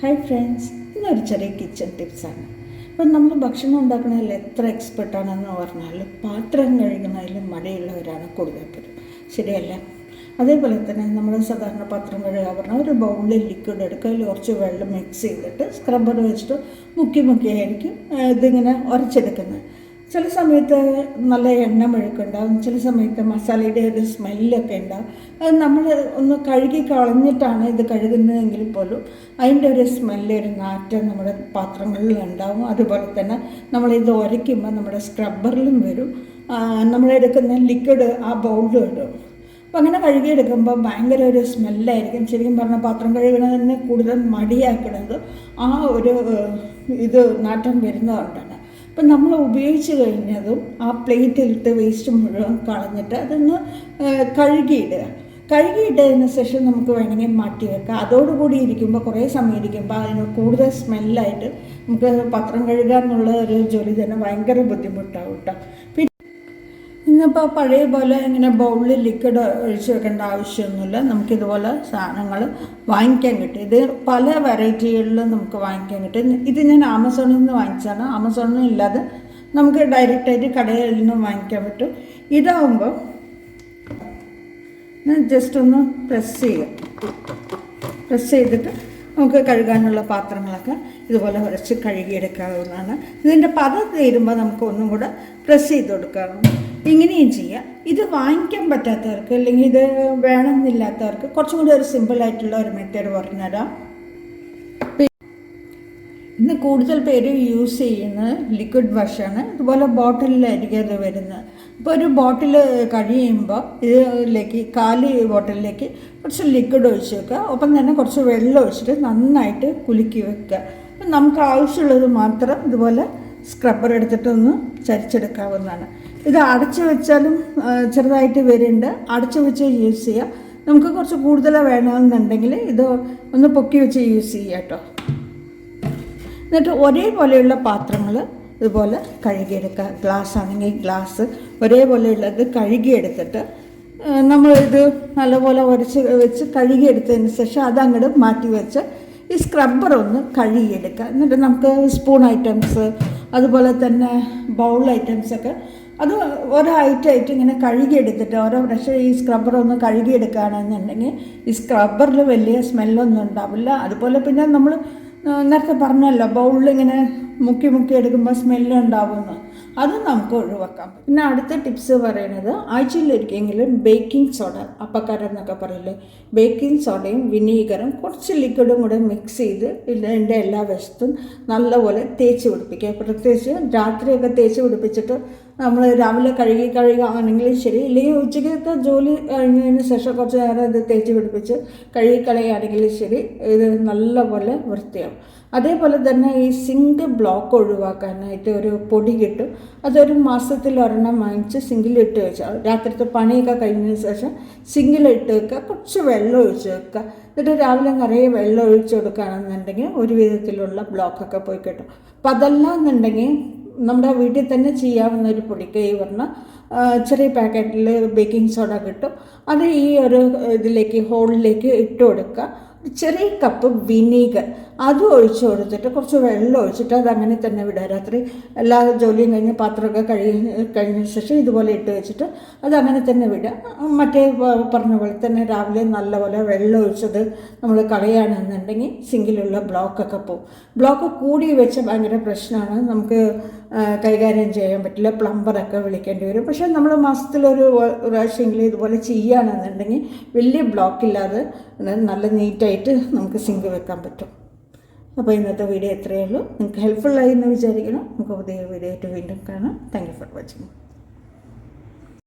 Hi friends ഇന്നൊരു ചെറിയ kitchen ടിപ്സാണ് ഇപ്പം നമ്മൾ ഭക്ഷണം ഉണ്ടാക്കുന്നതിൽ എത്ര എക്സ്പെർട്ടാണെന്ന് പറഞ്ഞാൽ പാത്രം കഴുകുന്നതിൽ മടിയുള്ളവരാണ് കൂടുതൽ പേരും. ശരിയല്ല? അതേപോലെ തന്നെ നമ്മൾ സാധാരണ പാത്രം കഴുകുക പറഞ്ഞാൽ ഒരു ബൗളിൽ ലിക്വിഡ് എടുക്കുക അതിൽ കുറച്ച് വെള്ളം മിക്സ് ചെയ്തിട്ട് സ്ക്രബ്ബർ വെച്ചിട്ട് മുക്കി മുക്കിയായിരിക്കും ഇതിങ്ങനെ ഉരച്ചെടുക്കുന്നത്. ചില സമയത്ത് നല്ല എണ്ണ മെഴുക്കുണ്ടാവും ചില സമയത്ത് മസാലയുടെ ഒരു സ്മെല്ലൊക്കെ ഉണ്ടാവും. അത് നമ്മൾ ഒന്ന് കഴുകി കളഞ്ഞിട്ടാണ് ഇത് കഴുകുന്നതെങ്കിൽ പോലും അതിന്റെ ഒരു സ്മെല്ല് ഒരു നാറ്റം നമ്മുടെ പാത്രങ്ങളിൽ ഉണ്ടാവും. അതുപോലെ തന്നെ നമ്മളിത് ഉരയ്ക്കുമ്പോൾ നമ്മുടെ സ്ക്രബ്ബറിലും വരും. നമ്മളെടുക്കുന്ന ലിക്വിഡ് ആ ബൗളിലും ഇടും. അപ്പം അങ്ങനെ കഴുകിയെടുക്കുമ്പോൾ ഭയങ്കര ഒരു സ്മെല്ലായിരിക്കും. ശരിക്കും പറഞ്ഞാൽ പാത്രം കഴുകുന്നതിന് കൂടുതൽ മടിയാക്കുന്നത് ആ ഒരു ഇത് നാറ്റം വരുന്നതുകൊണ്ടാണ്. അപ്പം നമ്മൾ ഉപയോഗിച്ച് കഴിഞ്ഞതും ആ പ്ലേറ്റിലിട്ട് വേസ്റ്റ് മുഴുവൻ കളഞ്ഞിട്ട് അതൊന്ന് കഴുകിയിടുക. കഴുകിയിട്ടതിന് ശേഷം നമുക്ക് വേണമെങ്കിൽ മാറ്റി വെക്കാം. അതോടുകൂടി ഇരിക്കുമ്പോൾ കുറേ സമയം ഇരിക്കുമ്പോൾ അതിന് കൂടുതൽ സ്മെല്ലായിട്ട് നമുക്ക് പത്രം കഴുകാനുള്ള ഒരു ജോലി തന്നെ ഭയങ്കര ബുദ്ധിമുട്ടാവും കേട്ടോ. ഇന്നിപ്പോൾ പഴയ പോലെ ഇങ്ങനെ ബൗളിൽ ലിക്വിഡ് ഒഴിച്ച് വെക്കേണ്ട ആവശ്യമൊന്നുമില്ല. നമുക്കിതുപോലെ സാധനങ്ങൾ വാങ്ങിക്കാൻ കിട്ടും. ഇത് പല വെറൈറ്റികളിലും നമുക്ക് വാങ്ങിക്കാൻ കിട്ടും. ഇത് ഞാൻ ആമസോണിൽ നിന്ന് വാങ്ങിച്ചാണ് ആമസോണിൽ ഇല്ലാതെ നമുക്ക് ഡയറക്റ്റായിട്ട് കടയിൽ നിന്നും വാങ്ങിക്കാൻ പറ്റും. ഇതാവുമ്പോൾ ഞാൻ ജസ്റ്റ് ഒന്ന് പ്രസ് ചെയ്യുക പ്രസ് ചെയ്തിട്ട് നമുക്ക് കഴുകാനുള്ള പാത്രങ്ങളൊക്കെ ഇതുപോലെ ഉരച്ച് കഴുകിയെടുക്കാവുന്നതാണ്. ഇതിന്റെ പദം തീരുമ്പോൾ നമുക്ക് ഒന്നും കൂടെ പ്രസ് ചെയ്ത് കൊടുക്കാം ഇങ്ങനെയും ചെയ്യാം. ഇത് വാങ്ങിക്കാൻ പറ്റാത്തവർക്ക് അല്ലെങ്കിൽ ഇത് വേണമെന്നില്ലാത്തവർക്ക് കുറച്ചും കൂടി ഒരു സിമ്പിളായിട്ടുള്ള ഒരു മെത്തേഡ് പറഞ്ഞുതരാം. ഇന്ന് കൂടുതൽ പേര് യൂസ് ചെയ്യുന്നത് ലിക്വിഡ് വാഷാണ് ഇതുപോലെ ബോട്ടിലായിരിക്കും അത് വരുന്നത്. ഇപ്പോൾ ഒരു ബോട്ടിൽ കഴിയുമ്പോൾ ഇതിലേക്ക് കാലി ബോട്ടിലേക്ക് കുറച്ച് ലിക്വിഡ് ഒഴിച്ച് വെക്കുക. ഒപ്പം തന്നെ കുറച്ച് വെള്ളം ഒഴിച്ചിട്ട് നന്നായിട്ട് കുലുക്കി വെക്കുക. അപ്പം നമുക്ക് ആവശ്യമുള്ളത് മാത്രം ഇതുപോലെ സ്ക്രബ്ബർ എടുത്തിട്ടൊന്ന് ചരിച്ചെടുക്കാവുന്നതാണ്. ഇത് അടച്ചു വെച്ചാലും ചെറുതായിട്ട് വരുന്നുണ്ട് അടച്ചു വെച്ച് യൂസ് ചെയ്യുക നമുക്ക് കുറച്ച് കൂടുതൽ വേണമെന്നുണ്ടെങ്കിൽ ഇത് ഒന്ന് പൊക്കി വെച്ച് യൂസ് ചെയ്യാം കേട്ടോ. എന്നിട്ട് ഒരേപോലെയുള്ള പാത്രങ്ങൾ ഇതുപോലെ കഴുകിയെടുക്കുക. ഗ്ലാസ് ആണെങ്കിൽ ഗ്ലാസ് ഒരേപോലെയുള്ളത് കഴുകിയെടുത്തിട്ട് നമ്മളിത് നല്ലപോലെ ഉരച്ച് വെച്ച് കഴുകിയെടുത്തതിന് ശേഷം അതങ്ങോട്ട് മാറ്റി വെച്ച് ഈ സ്ക്രബ്ബർ ഒന്ന് കഴുകിയെടുക്കുക. എന്നിട്ട് നമുക്ക് സ്പൂൺ ഐറ്റംസ് അതുപോലെ തന്നെ ബൗൾ ഐറ്റംസൊക്കെ അത് ഓരോ ഐറ്റമായിട്ട് ഇങ്ങനെ കഴുകിയെടുത്തിട്ട് ഓരോ ബ്രഷ് ഈ സ്ക്രബ്ബർ ഒന്ന് കഴുകിയെടുക്കുകയാണെന്നുണ്ടെങ്കിൽ ഈ സ്ക്രബ്ബറിൽ വലിയ സ്മെല്ലൊന്നും ഉണ്ടാവില്ല. അതുപോലെ പിന്നെ നമ്മൾ നേരത്തെ പറഞ്ഞല്ലോ ബൗളിൽ ഇങ്ങനെ മുക്കി മുക്കി എടുക്കുമ്പോൾ സ്മെല്ല് ഉണ്ടാവുമെന്ന് അത് നമുക്ക് ഒഴിവാക്കാം. പിന്നെ അടുത്ത ടിപ്സ് പറയുന്നത് ആഴ്ചയിലൊരിക്കെങ്കിലും ബേക്കിംഗ് സോഡ അപ്പക്കാരം എന്നൊക്കെ പറയില്ലേ? ബേക്കിംഗ് സോഡയും വിനീഗറും കുറച്ച് ലിക്വിഡും കൂടെ മിക്സ് ചെയ്ത് ഇതിന്റെ എല്ലാ വശത്തും നല്ലപോലെ തേച്ച് പിടിപ്പിക്കുക. പ്രത്യേകിച്ച് രാത്രിയൊക്കെ തേച്ച് പിടിപ്പിച്ചിട്ട് നമ്മൾ രാവിലെ കഴുകി കഴുകുകയാണെങ്കിലും ശരി ഇല്ലെങ്കിൽ ഉച്ചയ്ക്കത്തെ ജോലി കഴിഞ്ഞതിന് ശേഷം കുറച്ച് നേരം ഇത് തേച്ച് പിടിപ്പിച്ച് കഴുകി കളയുകയാണെങ്കിലും ശരി ഇത് നല്ലപോലെ വൃത്തിയാവും. അതേപോലെ തന്നെ ഈ സിങ്ക് ബ്ലോക്ക് ഒഴിവാക്കാനായിട്ട് ഒരു പൊടി കിട്ടും. അതൊരു മാസത്തിൽ ഒരെണ്ണം വാങ്ങിച്ച് സിങ്കിലിട്ട് വെച്ചാൽ രാത്രിത്തെ പണിയൊക്കെ കഴിഞ്ഞതിന് ശേഷം സിങ്കിലിട്ട് വെക്കുക. കുറച്ച് വെള്ളം ഒഴിച്ച് വെക്കുക. എന്നിട്ട് രാവിലെ നിറയെ വെള്ളം ഒഴിച്ച് കൊടുക്കുകയാണെന്നുണ്ടെങ്കിൽ ഒരു വിധത്തിലുള്ള ബ്ലോക്കൊക്കെ പോയി കിട്ടും. അപ്പം അതല്ല എന്നുണ്ടെങ്കിൽ നമ്മുടെ വീട്ടിൽ തന്നെ ചെയ്യാവുന്ന ഒരു പൊടിക്കൈ പറഞ്ഞ ചെറിയ പാക്കറ്റിൽ ബേക്കിംഗ് സോഡ കിട്ടും. അത് ഈ ഒരു ഇതിലേക്ക് ഹോളിലേക്ക് ഇട്ട് കൊടുക്കുക. ചെറിയ കപ്പ് വിനീഗർ. അതും ഒഴിച്ച് കൊടുത്തിട്ട് കുറച്ച് വെള്ളം ഒഴിച്ചിട്ട് അങ്ങനെ തന്നെ വിടുക. രാത്രി എല്ലാ ജോലിയും കഴിഞ്ഞ് പാത്രമൊക്കെ കഴുകി കഴിഞ്ഞ ശേഷം ഇതുപോലെ ഇട്ട് വെച്ചിട്ട് അത് അങ്ങനെ തന്നെ വിടുക. മറ്റേ പറഞ്ഞ പോലെ തന്നെ രാവിലെ നല്ലപോലെ വെള്ളം ഒഴിച്ചത് നമ്മൾ കളയുകയാണെന്നുണ്ടെങ്കിൽ സിങ്കിലുള്ള ബ്ലോക്കൊക്കെ പോകും. ബ്ലോക്ക് കൂടി വെച്ച ഭയങ്കര പ്രശ്നമാണ്. നമുക്ക് കൈകാര്യം ചെയ്യാൻ പറ്റില്ല. പ്ലംബറൊക്കെ വിളിക്കേണ്ടി വരും. പക്ഷേ നമ്മൾ മാസത്തിലൊരു പ്രാവശ്യമെങ്കിലും ഇതുപോലെ ചെയ്യുകയാണെന്നുണ്ടെങ്കിൽ വലിയ ബ്ലോക്കില്ലാതെ നല്ല നീറ്റായിട്ട് നമുക്ക് സിങ്ക് വെക്കാൻ പറ്റും. അപ്പോൾ ഇന്നത്തെ വീഡിയോ എത്രയേ ഉള്ളൂ. നിങ്ങൾക്ക് ഹെൽപ്ഫുള്ളായി എന്ന് വിചാരിക്കണം നമുക്ക് പുതിയ വീഡിയോ ആയിട്ട് വീണ്ടും കാണാം. Thank you for watching